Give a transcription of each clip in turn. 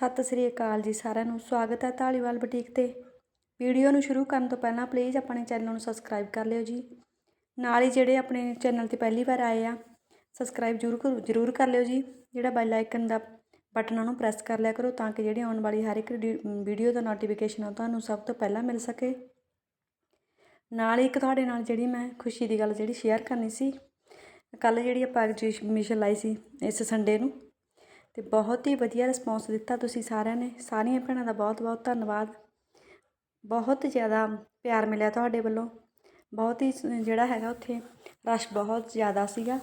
ਸਤਿ ਸ੍ਰੀ ਅਕਾਲ ਜੀ ਸਾਰਿਆਂ ਨੂੰ। ਸਵਾਗਤ ਹੈ ਢਾਲੀਵਾਲ ਬੁਟੀਕ ਤੇ। ਵੀਡੀਓ ਨੂੰ ਸ਼ੁਰੂ ਕਰਨ ਤੋਂ ਪਹਿਲਾਂ ਪਲੀਜ਼ ਆਪਣੇ ਚੈਨਲ ਨੂੰ ਸਬਸਕ੍ਰਾਈਬ ਕਰ ਲਿਓ ਜੀ। ਨਾਲ ਹੀ ਜਿਹੜੇ ਆਪਣੇ ਚੈਨਲ ਤੇ ਪਹਿਲੀ ਵਾਰ ਆਏ ਆ ਸਬਸਕ੍ਰਾਈਬ ਜ਼ਰੂਰ ਕਰੋ- ਜ਼ਰੂਰ ਕਰ ਲਿਓ ਜੀ। ਜਿਹੜਾ ਬੈਲ ਆਈਕਨ ਦਾ ਬਟਨ ਉਹਨੂੰ ਪ੍ਰੈਸ ਕਰ ਲਿਆ ਕਰੋ ਤਾਂ ਕਿ ਜਿਹੜੀ ਆਉਣ ਵਾਲੀ ਹਰ ਇੱਕ ਵੀਡੀਓ ਦਾ ਨੋਟੀਫਿਕੇਸ਼ਨ ਆ ਤੁਹਾਨੂੰ ਸਭ ਤੋਂ ਪਹਿਲਾਂ ਮਿਲ ਸਕੇ। ਨਾਲ ਹੀ ਇੱਕ ਤੁਹਾਡੇ ਨਾਲ ਜਿਹੜੀ ਮੈਂ ਖੁਸ਼ੀ ਦੀ ਗੱਲ ਜਿਹੜੀ ਸ਼ੇਅਰ ਕਰਨੀ ਸੀ ਕੱਲ ਜਿਹੜੀ ਆਪਾਂ ਐਗਜੀਬਿਸ਼ਨ ਲਾਈ ਸੀ ਇਸ ਸੰਡੇ ਨੂੰ ਅਤੇ ਬਹੁਤ ਹੀ ਵਧੀਆ ਰਿਸਪੌਂਸ ਦਿੱਤਾ ਤੁਸੀਂ ਸਾਰਿਆਂ ਨੇ। ਸਾਰੀਆਂ ਭੈਣਾਂ ਦਾ ਬਹੁਤ ਬਹੁਤ ਧੰਨਵਾਦ। ਬਹੁਤ ਜ਼ਿਆਦਾ ਪਿਆਰ ਮਿਲਿਆ ਤੁਹਾਡੇ ਵੱਲੋਂ। ਬਹੁਤ ਹੀ ਜਿਹੜਾ ਹੈਗਾ ਉੱਥੇ ਰਸ਼ ਬਹੁਤ ਜ਼ਿਆਦਾ ਸੀਗਾ।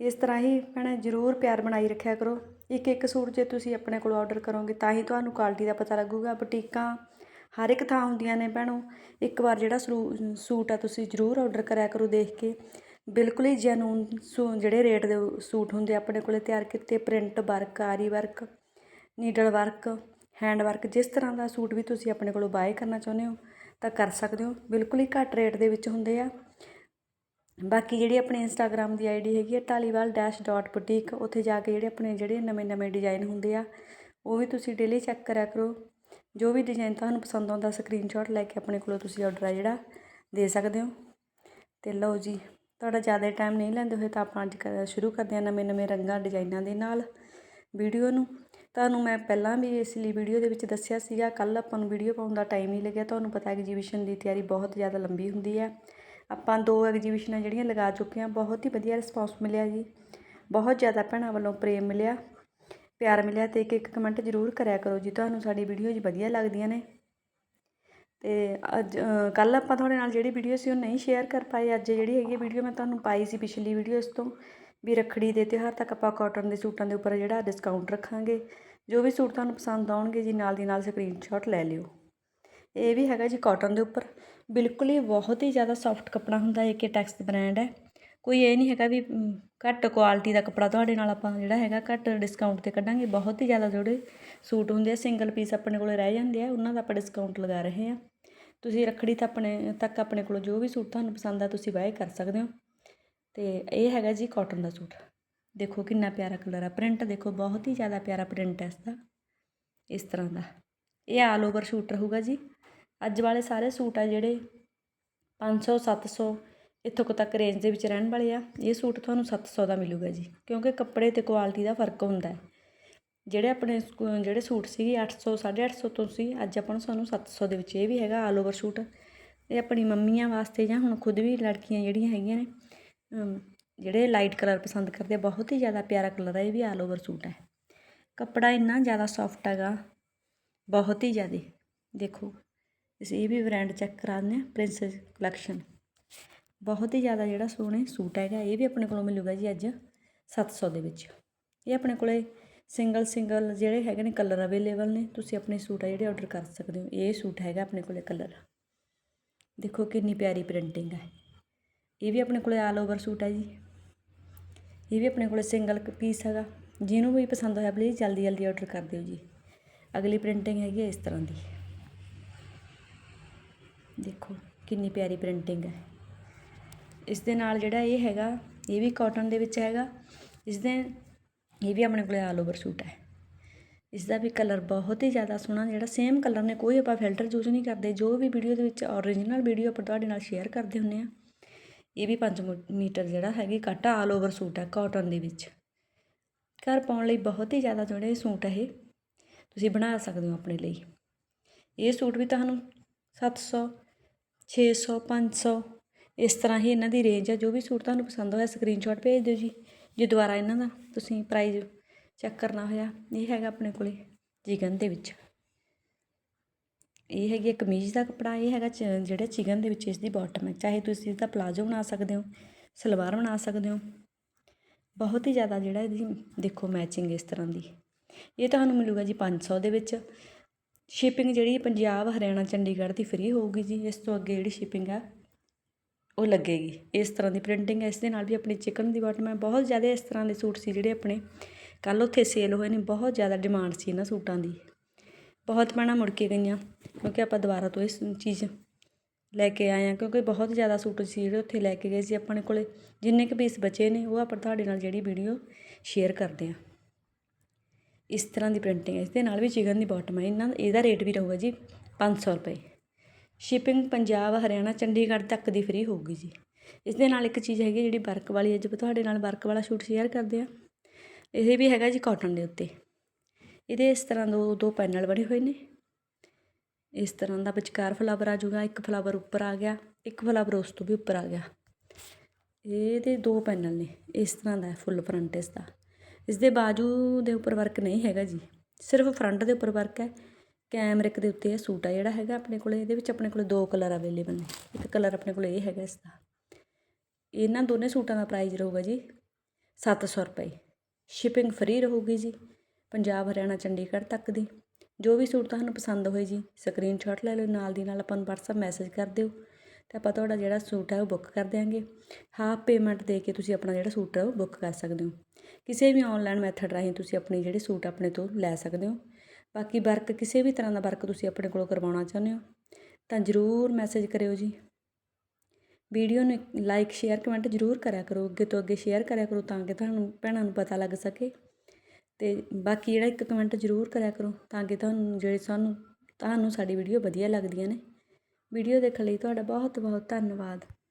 ਇਸ ਤਰ੍ਹਾਂ ਹੀ ਭੈਣੇ ਜ਼ਰੂਰ ਪਿਆਰ ਬਣਾਈ ਰੱਖਿਆ ਕਰੋ। ਇੱਕ ਇੱਕ ਸੂਟ ਜੇ ਤੁਸੀਂ ਆਪਣੇ ਕੋਲ ਆਰਡਰ ਕਰੋਗੇ ਤਾਂ ਹੀ ਤੁਹਾਨੂੰ ਕੁਆਲਿਟੀ ਦਾ ਪਤਾ ਲੱਗੂਗਾ। ਬੁਟੀਕਾਂ ਹਰ ਇੱਕ ਥਾਂ ਹੁੰਦੀਆਂ ਨੇ ਭੈਣੋ। ਇੱਕ ਵਾਰ ਜਿਹੜਾ ਸਲੂ- ਸੂਟ ਆ ਤੁਸੀਂ ਜ਼ਰੂਰ ਆਰਡਰ ਕਰਿਆ ਕਰੋ ਦੇਖ ਕੇ। ਬਿਲਕੁਲ ਹੀ ਜੈਨੂਨ ਸੂ, ਜਿਹੜੇ ਰੇਟ ਦੇ ਸੂਟ ਹੁੰਦੇ ਆ, ਆਪਣੇ ਕੋਲੇ ਤਿਆਰ ਕੀਤੇ print work, aari work, needle work, hand work, ਜਿਸ ਤਰ੍ਹਾਂ ਦਾ ਸੂਟ ਵੀ ਤੁਸੀਂ ਆਪਣੇ ਕੋਲੋਂ ਬਾਏ ਕਰਨਾ ਚਾਹੁੰਦੇ ਹੋ, ਤਾਂ ਕਰ ਸਕਦੇ ਹੋ। ਬਿਲਕੁਲ ਹੀ ਘੱਟ ਰੇਟ ਦੇ ਵਿੱਚ ਹੁੰਦੇ ਆ। ਬਾਕੀ ਜਿਹੜੀ ਆਪਣੀ ਇੰਸਟਾਗ੍ਰam ਦੀ ਆਈਡੀ ਹੈਗੀ ਹੈ ਢਾਲੀਵਾਲ ਡੈਸ਼ ਡਾਟ ਬੁਟੀਕ ਉੱਥੇ ਜਾ ਕੇ ਜਿਹੜੇ ਆਪਣੇ ਜਿਹੜੇ ਨਵੇਂ ਨਵੇਂ ਡਿਜ਼ਾਈਨ ਹੁੰਦੇ ਆ, ਉਹ ਵੀ ਤੁਸੀਂ ਡੇਲੀ ਚੈੱਕ ਕਰਿਆ ਕਰੋ। ਜੋ ਵੀ ਡਿਜ਼ਾਈਨ ਤੁਹਾਨੂੰ ਪਸੰਦ ਆਉਂਦਾ ਸਕਰੀਨਸ਼ਾਟ ਲੈ ਕੇ ਆਪਣੇ ਕੋਲੋਂ ਤੁਸੀਂ ਆਰਡਰ ਆ ਜਿਹੜਾ ਦੇ ਸਕਦੇ ਹੋ। ਤੇ ਲਓ ਜੀ ਤੁਹਾਡਾ ਜ਼ਿਆਦਾ ਟਾਈਮ ਨਹੀਂ ਲੈਂਦੇ ਹੋਏ ਤਾਂ ਆਪਾਂ ਅੱਜ ਕਰ- ਸ਼ੁਰੂ ਕਰਦੇ ਹਾਂ ਨਵੇਂ ਨਵੇਂ ਰੰਗਾਂ ਡਿਜ਼ਾਈਨਾਂ ਦੇ ਨਾਲ ਵੀਡੀਓ ਨੂੰ। ਤੁਹਾਨੂੰ ਮੈਂ ਪਹਿਲਾਂ ਵੀ ਇਸ ਲਈ ਵੀਡੀਓ ਦੇ ਵਿੱਚ ਦੱਸਿਆ ਸੀਗਾ ਕੱਲ ਆਪਾਂ ਨੂੰ ਵੀਡੀਓ ਪਾਉਣ ਦਾ ਟਾਈਮ ਨਹੀਂ ਲੱਗਿਆ। ਤੁਹਾਨੂੰ ਪਤਾ ਐਗਜੀਬਿਸ਼ਨ ਦੀ ਤਿਆਰੀ ਬਹੁਤ ਜ਼ਿਆਦਾ ਲੰਬੀ ਹੁੰਦੀ ਹੈ। ਆਪਾਂ ਦੋ ਐਗਜੀਬਿਸ਼ਨਾਂ ਜਿਹੜੀਆਂ ਲਗਾ ਚੁੱਕੇ ਹਾਂ, ਬਹੁਤ ਹੀ ਵਧੀਆ ਰਿਸਪੌਂਸ ਮਿਲਿਆ ਜੀ। ਬਹੁਤ ਜ਼ਿਆਦਾ ਭੈਣਾਂ ਵੱਲੋਂ ਪ੍ਰੇਮ ਮਿਲਿਆ, ਪਿਆਰ ਮਿਲਿਆ ਤੇ ਇੱਕ ਇੱਕ ਕਮੈਂਟ ਜ਼ਰੂਰ ਕਰਿਆ ਕਰੋ ਜੀ। ਤੁਹਾਨੂੰ ਸਾਡੀ ਵੀਡੀਓ ਜੀ ਵਧੀਆ ਲੱਗਦੀਆਂ ਨੇ। ਅਤੇ ਅੱਜ ਕੱਲ੍ਹ ਆਪਾਂ ਤੁਹਾਡੇ ਨਾਲ ਜਿਹੜੀ ਵੀਡੀਓ ਸੀ ਉਹ ਨਹੀਂ ਸ਼ੇਅਰ ਕਰ ਪਾਏ। ਅੱਜ ਜਿਹੜੀ ਹੈਗੀ ਵੀਡੀਓ ਮੈਂ ਤੁਹਾਨੂੰ ਪਾਈ ਸੀ ਪਿਛਲੀ ਵੀਡੀਓ ਇਸ ਤੋਂ, ਵੀ ਰੱਖੜੀ ਦੇ ਤਿਉਹਾਰ ਤੱਕ ਆਪਾਂ ਕਾਟਨ ਦੇ ਸੂਟਾਂ ਦੇ ਉੱਪਰ ਜਿਹੜਾ ਡਿਸਕਾਊਂਟ ਰੱਖਾਂਗੇ। ਜੋ ਵੀ ਸੂਟ ਤੁਹਾਨੂੰ ਪਸੰਦ ਆਉਣਗੇ ਜੀ, ਨਾਲ ਦੀ ਨਾਲ ਸਕਰੀਨਸ਼ਾਟ ਲੈ ਲਿਓ। ਇਹ ਵੀ ਹੈਗਾ ਜੀ ਕਾਟਨ ਦੇ ਉੱਪਰ। ਬਿਲਕੁਲ ਹੀ ਬਹੁਤ ਹੀ ਜ਼ਿਆਦਾ ਸੌਫਟ ਕੱਪੜਾ ਹੁੰਦਾ ਇਹ ਕਿ ਟੈਕਸ ਬ੍ਰਾਂਡ ਹੈ। ਕੋਈ ਇਹ ਨਹੀਂ ਹੈਗਾ ਵੀ ਘੱਟ ਕੁਆਲਿਟੀ ਦਾ ਕੱਪੜਾ ਤੁਹਾਡੇ ਨਾਲ ਆਪਾਂ ਜਿਹੜਾ ਹੈਗਾ ਘੱਟ ਡਿਸਕਾਊਂਟ ਤੇ ਕੱਢਾਂਗੇ। ਬਹੁਤ ਹੀ ਜ਼ਿਆਦਾ ਜਿਹੜੇ ਸੂਟ ਹੁੰਦੇ ਆ ਸਿੰਗਲ ਪੀਸ ਆਪਣੇ ਕੋਲ ਰਹਿ ਜਾਂਦੇ ਆ, ਉਹਨਾਂ ਦਾ ਆਪਾਂ ਡਿਸਕਾਊਂਟ ਲਗਾ ਰਹੇ ਆ ਤੁਸੀਂ ਰੱਖੜੀ ਤਾਂ ਆਪਣੇ, ਤੱਕ ਆਪਣੇ ਕੋਲ ਜੋ ਵੀ ਸੂਟ ਤੁਹਾਨੂੰ ਪਸੰਦ ਆ, ਤੁਸੀਂ ਬਾਏ ਕਰ ਸਕਦੇ ਹੋ। ਤੇ ਇਹ ਹੈਗਾ ਜੀ ਕਾਟਨ ਦਾ ਸੂਟ। ਦੇਖੋ ਕਿੰਨਾ ਪਿਆਰਾ ਕਲਰ ਆ। ਪ੍ਰਿੰਟ ਦੇਖੋ, ਬਹੁਤ ਹੀ ਜ਼ਿਆਦਾ ਪਿਆਰਾ ਪ੍ਰਿੰਟ ਹੈ ਇਸ ਦਾ ਇਸ ਤਰ੍ਹਾਂ ਦਾ। ਇਹ ਆਲ ਓਵਰ ਸੂਟ ਰਹੂਗਾ ਜੀ। ਅੱਜ ਵਾਲੇ ਸਾਰੇ ਸੂਟ ਆ ਜਿਹੜੇ 500 700 ਇੱਥੋਂ ਕੁ ਤੱਕ ਰੇਂਜ ਦੇ ਵਿੱਚ ਰਹਿਣ ਵਾਲੇ ਆ। ਇਹ ਸੂਟ ਤੁਹਾਨੂੰ 700 ਦਾ ਮਿਲੂਗਾ ਜੀ। ਕਿਉਂਕਿ ਕੱਪੜੇ ਤੇ ਕੁਆਲਿਟੀ ਦਾ ਫ਼ਰਕ ਹੁੰਦਾ ਹੈ। ਜਿਹੜੇ ਆਪਣੇ ਸਕੂ- ਜਿਹੜੇ ਸੂਟ ਸੀਗੇ 800 850 ਤੋਂ ਸੀ, ਅੱਜ ਆਪਾਂ ਨੂੰ ਸਾਨੂੰ 700 ਦੇ ਵਿੱਚ ਇਹ ਵੀ ਹੈਗਾ ਆਲ ਓਵਰ ਸੂਟ। ਇਹ ਆਪਣੀ ਮੰਮੀਆਂ ਵਾਸਤੇ ਜਾਂ ਹੁਣ ਖੁਦ ਵੀ ਲੜਕੀਆਂ ਜਿਹੜੀਆਂ ਹੈਗੀਆਂ ਨੇ ਜਿਹੜੇ ਲਾਈਟ ਕਲਰ ਪਸੰਦ ਕਰਦੇ ਆ, ਬਹੁਤ ਹੀ ਜ਼ਿਆਦਾ ਪਿਆਰਾ ਕਲਰ ਹੈ ਇਹ ਵੀ ਆਲ ਓਵਰ ਸੂਟ ਹੈ। ਕੱਪੜਾ ਇੰਨਾ ਜ਼ਿਆਦਾ ਸੌਫਟ ਹੈਗਾ, ਬਹੁਤ ਹੀ ਜ਼ਿਆਦਾ, ਦੇਖੋ, ਅਸੀਂ ਇਹ ਵੀ ਬ੍ਰਾਂਡ ਚੈੱਕ ਕਰਾ ਦਿੰਦੇ ਹਾਂ ਪ੍ਰਿੰਸਸ ਕਲੈਕਸ਼ਨ ਬਹੁਤ ਹੀ ਜ਼ਿਆਦਾ ਜਿਹੜਾ ਸੋਹਣੇ ਸੂਟ ਹੈਗਾ, ਇਹ ਵੀ ਆਪਣੇ ਕੋਲੋਂ ਮਿਲੂਗਾ ਜੀ ਅੱਜ 700 ਦੇ ਵਿੱਚ। ਇਹ ਆਪਣੇ ਕੋਲੇ ਸਿੰਗਲ ਸਿੰਗਲ ਜਿਹੜੇ ਹੈਗੇ ਨੇ ਕਲਰ ਅਵੇਲੇਬਲ ਨੇ, ਤੁਸੀਂ ਆਪਣੇ ਸੂਟ ਆ ਜਿਹੜੇ ਆਰਡਰ ਕਰ ਸਕਦੇ ਹੋ। ਇਹ ਸੂਟ ਹੈਗਾ ਆਪਣੇ ਕੋਲੇ ਕਲਰ ਦੇਖੋ ਕਿੰਨੀ ਪਿਆਰੀ ਪ੍ਰਿੰਟਿੰਗ ਹੈ ਇਹ ਵੀ ਆਪਣੇ ਕੋਲੇ ਆਲ ਓਵਰ ਸੂਟ ਹੈ ਜੀ। ਇਹ ਵੀ ਆਪਣੇ ਕੋਲੇ ਸਿੰਗਲ ਪੀਸ ਹੈਗਾ। ਜਿਹਨੂੰ ਵੀ ਪਸੰਦ ਹੋਇਆ ਪਲੀਜ਼ ਜਲਦੀ ਜਲਦੀ ਆਰਡਰ ਕਰ ਦਿਓ ਜੀ। ਅਗਲੀ ਪ੍ਰਿੰਟਿੰਗ ਹੈਗੀ ਹੈ ਇਸ ਤਰ੍ਹਾਂ ਦੀ। ਦੇਖੋ ਕਿੰਨੀ ਪਿਆਰੀ ਪ੍ਰਿੰਟਿੰਗ ਹੈ ਇਸ ਦੇ ਨਾਲ ਜਿਹੜਾ ਇਹ ਹੈਗਾ, ਇਹ ਵੀ ਕਾਟਨ ਦੇ ਵਿੱਚ ਹੈਗਾ। ਇਸ ਦੇ ਇਹ ਵੀ ਆਪਣੇ ਕੋਲੇ ਆਲ ਓਵਰ ਸੂਟ ਹੈ। ਇਸ ਦਾ ਵੀ ਕਲਰ ਬਹੁਤ ਹੀ ਜ਼ਿਆਦਾ ਸੋਹਣਾ, ਜਿਹੜਾ ਸੇਮ ਕਲਰ ਨੇ ਕੋਈ ਆਪਾਂ ਫਿਲਟਰ ਯੂਜ਼ ਨਹੀਂ ਕਰਦੇ, ਜੋ ਵੀ ਵੀਡੀਓ ਦੇ ਵਿੱਚ ਓਰੀਜਨਲ ਵੀਡੀਓ ਆਪਾਂ ਤੁਹਾਡੇ ਨਾਲ ਸ਼ੇਅਰ ਕਰਦੇ ਹੁੰਦੇ ਆ ਇਹ ਵੀ 5 ਮੀਟਰ ਜਿਹੜਾ ਹੈਗੀ ਕੱਟ ਆਲ ਓਵਰ ਸੂਟ ਹੈ ਕਾਟਨ ਦੇ ਵਿੱਚ। ਘਰ ਪਾਉਣ ਲਈ ਬਹੁਤ ਹੀ ਜ਼ਿਆਦਾ ਜਿਹੜੇ ਸੂਟ ਹੈ ਇਹ। ਤੁਸੀਂ ਬਣਾ ਸਕਦੇ ਹੋ ਆਪਣੇ ਲਈ। ਇਹ ਸੂਟ ਵੀ ਤੁਹਾਨੂੰ 700 600 500 ਇਸ ਤਰ੍ਹਾਂ ਹੀ ਇਹਨਾਂ ਦੀ ਰੇਂਜ ਹੈ। ਜੋ ਵੀ ਸੂਟ ਤੁਹਾਨੂੰ ਪਸੰਦ ਹੋਇਆ ਸਕਰੀਨਸ਼ਾਟ ਭੇਜ ਦਿਓ ਜੀ। ਜੇ ਦੁਬਾਰਾ ਇਹਨਾਂ ਦਾ ਤੁਸੀਂ ਪ੍ਰਾਈਜ਼ ਚੈੱਕ ਕਰਨਾ ਹੋਇਆ, ਇਹ ਹੈਗਾ ਆਪਣੇ ਕੋਲੇ ਚਿਕਨ ਦੇ ਵਿੱਚ। ਇਹ ਹੈਗੀ ਕਮੀਜ਼ ਦਾ ਕੱਪੜਾ, ਇਹ ਹੈਗਾ ਚ- ਜਿਹੜਾ ਚਿਕਨ ਦੇ ਵਿੱਚ ਇਸ ਦੀ ਬਾਟਮ ਹੈ। ਚਾਹੇ ਤੁਸੀਂ ਇਹਦਾ ਪਲਾਜੋ ਬਣਾ ਸਕਦੇ ਹੋ, ਸਲਵਾਰ ਬਣਾ ਸਕਦੇ ਹੋ। ਬਹੁਤ ਹੀ ਜ਼ਿਆਦਾ ਜਿਹੜਾ ਇਹਦੀ ਦੇਖੋ ਮੈਚਿੰਗ ਇਸ ਤਰ੍ਹਾਂ ਦੀ। ਇਹ ਤੁਹਾਨੂੰ ਮਿਲੂਗਾ ਜੀ 500 ਦੇ ਵਿੱਚ। ਸ਼ਿਪਿੰਗ ਜਿਹੜੀ ਪੰਜਾਬ, ਹਰਿਆਣਾ, ਚੰਡੀਗੜ੍ਹ ਦੀ ਫ੍ਰੀ ਹੋਊਗੀ ਜੀ। ਇਸ ਤੋਂ ਅੱਗੇ ਜਿਹੜੀ ਸ਼ਿਪਿੰਗ ਆ ਉਹ ਲੱਗੇਗੀ। ਇਸ ਤਰ੍ਹਾਂ ਦੀ ਪ੍ਰਿੰਟਿੰਗ ਹੈ। ਇਸ ਦੇ ਨਾਲ ਵੀ ਆਪਣੀ ਚਿਕਨ ਦੀ ਬਾਟਮ ਹੈ। ਬਹੁਤ ਜ਼ਿਆਦਾ ਇਸ ਤਰ੍ਹਾਂ ਦੇ ਸੂਟ ਸੀ ਜਿਹੜੇ ਆਪਣੇ ਕੱਲ ਉੱਥੇ ਸੇਲ ਹੋਏ ਨੇ। ਬਹੁਤ ਜ਼ਿਆਦਾ ਡਿਮਾਂਡ ਸੀ ਇਹਨਾਂ ਸੂਟਾਂ ਦੀ। ਬਹੁਤ ਭੈਣਾਂ ਮੁੜ ਕੇ ਗਈਆਂ, ਕਿਉਂਕਿ ਆਪਾਂ ਦੁਬਾਰਾ ਤੋਂ ਇਸ ਚੀਜ਼ ਲੈ ਕੇ ਆਏ ਹਾਂ। ਕਿਉਂਕਿ ਬਹੁਤ ਜ਼ਿਆਦਾ ਸੂਟ ਸੀ ਜਿਹੜੇ ਉੱਥੇ ਲੈ ਕੇ ਗਏ ਸੀ ਆਪਣੇ ਕੋਲੇ। ਜਿੰਨੇ ਕੁ ਪੀਸ ਬਚੇ ਨੇ, ਉਹ ਆਪਾਂ ਤੁਹਾਡੇ ਨਾਲ ਜਿਹੜੀ ਵੀਡੀਓ ਸ਼ੇਅਰ ਕਰਦੇ ਹਾਂ। ਇਸ ਤਰ੍ਹਾਂ ਦੀ ਪ੍ਰਿੰਟਿੰਗ ਹੈ। ਇਸ ਦੇ ਨਾਲ ਵੀ ਚਿਕਨ ਦੀ ਬਾਟਮ ਹੈ। ਇਹਨਾਂ ਇਹਦਾ ਰੇਟ ਵੀ ਰਹੂਗਾ ਜੀ 500 ਰੁਪਏ। ਸ਼ਿਪਿੰਗ ਪੰਜਾਬ, ਹਰਿਆਣਾ, ਚੰਡੀਗੜ੍ਹ ਤੱਕ ਦੀ ਫ੍ਰੀ ਹੋਊਗੀ ਜੀ। ਇਸ ਦੇ ਨਾਲ ਇੱਕ ਚੀਜ਼ ਹੈਗੀ ਜਿਹੜੀ ਵਰਕ ਵਾਲੀ ਅੱਜ ਤੁਹਾਡੇ ਨਾਲ ਵਰਕ ਵਾਲਾ ਸੂਟ ਸ਼ੇਅਰ ਕਰਦੇ ਆ, ਇਹ ਵੀ ਹੈਗਾ ਜੀ ਕਾਟਨ ਦੇ ਉੱਤੇ। ਇਹਦੇ ਇਸ ਤਰ੍ਹਾਂ ਦੋ ਦੋ ਪੈਨਲ ਬਣੇ ਹੋਏ ਨੇ। ਇਸ ਤਰ੍ਹਾਂ ਦਾ ਵਿਚਕਾਰ ਫਲਾਵਰ ਆ ਜਾਊਗਾ, ਇੱਕ ਫਲਾਵਰ ਉੱਪਰ ਆ ਗਿਆ, ਇੱਕ ਫਲਾਵਰ ਉਸ ਤੋਂ ਵੀ ਉੱਪਰ ਆ ਗਿਆ। ਇਹਦੇ ਦੋ ਪੈਨਲ ਨੇ, ਇਸ ਤਰ੍ਹਾਂ ਦਾ ਫੁੱਲ ਫਰੰਟ ਇਸ ਦਾ। ਇਸ ਦੇ ਬਾਜੂ ਦੇ ਉੱਪਰ ਵਰਕ ਨਹੀਂ ਹੈਗਾ ਜੀ। ਸਿਰਫ ਫਰੰਟ ਦੇ ਉੱਪਰ ਵਰਕ ਹੈ। ਕੈਮਰਿਕ ਦੇ ਉੱਤੇ ਇਹ ਸੂਟ ਆ, ਜਿਹੜਾ ਹੈਗਾ ਆਪਣੇ ਕੋਲ, ਇਹਦੇ ਵਿੱਚ ਆਪਣੇ ਕੋਲ ਦੋ ਕਲਰ ਅਵੇਲੇਬਲ ਨੇ। ਇੱਕ ਕਲਰ ਆਪਣੇ ਕੋਲ ਇਹ ਹੈਗਾ ਇਸ ਦਾ। ਇਹਨਾਂ ਦੋਨੇ ਸੂਟਾਂ ਦਾ ਪ੍ਰਾਈਸ ਰਹੂਗਾ ਜੀ 700 ਰੁਪਏ। ਸ਼ਿਪਿੰਗ ਫ੍ਰੀ ਰਹੂਗੀ ਜੀ ਪੰਜਾਬ, ਹਰਿਆਣਾ, ਚੰਡੀਗੜ੍ਹ ਤੱਕ ਦੀ। ਜੋ ਵੀ ਸੂਟ ਤੁਹਾਨੂੰ ਪਸੰਦ ਹੋਏ ਜੀ ਸਕਰੀਨਸ਼ਾਟ ਲੈ ਲਓ, ਨਾਲ ਦੀ ਨਾਲ ਆਪਾਂ ਨੂੰ WhatsApp ਮੈਸੇਜ ਕਰ ਦਿਓ ਤੇ ਆਪਾਂ ਤੁਹਾਡਾ ਜਿਹੜਾ ਸੂਟ ਹੈ ਉਹ ਬੁੱਕ ਕਰ ਦਿਆਂਗੇ। ਹਾਫ ਪੇਮੈਂਟ ਦੇ ਕੇ ਤੁਸੀਂ ਆਪਣਾ ਜਿਹੜਾ ਸੂਟ ਹੈ ਉਹ ਬੁੱਕ ਕਰ ਸਕਦੇ ਹੋ। ਕਿਸੇ ਵੀ ਆਨਲਾਈਨ ਮੈਥਡ ਰਾਹੀਂ ਤੁਸੀਂ ਆਪਣੀ ਜਿਹੜੇ ਸੂਟ ਆਪਣੇ ਤੋਂ ਲੈ ਸਕਦੇ ਹੋ। ਬਾਕੀ ਵਰਕ ਕਿਸੇ ਵੀ ਤਰ੍ਹਾਂ ਦਾ ਵਰਕ ਤੁਸੀਂ ਆਪਣੇ ਕੋਲੋਂ ਕਰਵਾਉਣਾ ਚਾਹੁੰਦੇ ਹੋ, ਤਾਂ ਜ਼ਰੂਰ ਮੈਸੇਜ ਕਰਿਓ ਜੀ। ਵੀਡੀਓ ਨੂੰ ਲਾਈਕ ਸ਼ੇਅਰ ਕਮੈਂਟ ਜ਼ਰੂਰ ਕਰਿਆ ਕਰੋ, ਅੱਗੇ ਤੋਂ ਅੱਗੇ ਸ਼ੇਅਰ ਕਰਿਆ ਕਰੋ ਤਾਂ ਕਿ ਤੁਹਾਨੂੰ ਭੈਣਾਂ ਨੂੰ ਪਤਾ ਲੱਗ ਸਕੇ। ਤੇ ਬਾਕੀ ਜਿਹੜਾ ਇੱਕ ਕਮੈਂਟ ਜ਼ਰੂਰ ਕਰਿਆ ਕਰੋ ਤਾਂ ਕਿ ਤੁਹਾਨੂੰ ਜਿਹੜੇ ਸਾਨੂੰ, ਤੁਹਾਨੂੰ ਸਾਡੀ ਵੀਡੀਓ ਵਧੀਆ ਲੱਗਦੀਆਂ ਨੇ। ਵੀਡੀਓ ਦੇਖਣ ਲਈ ਤੁਹਾਡਾ ਬਹੁਤ ਬਹੁਤ ਧੰਨਵਾਦ।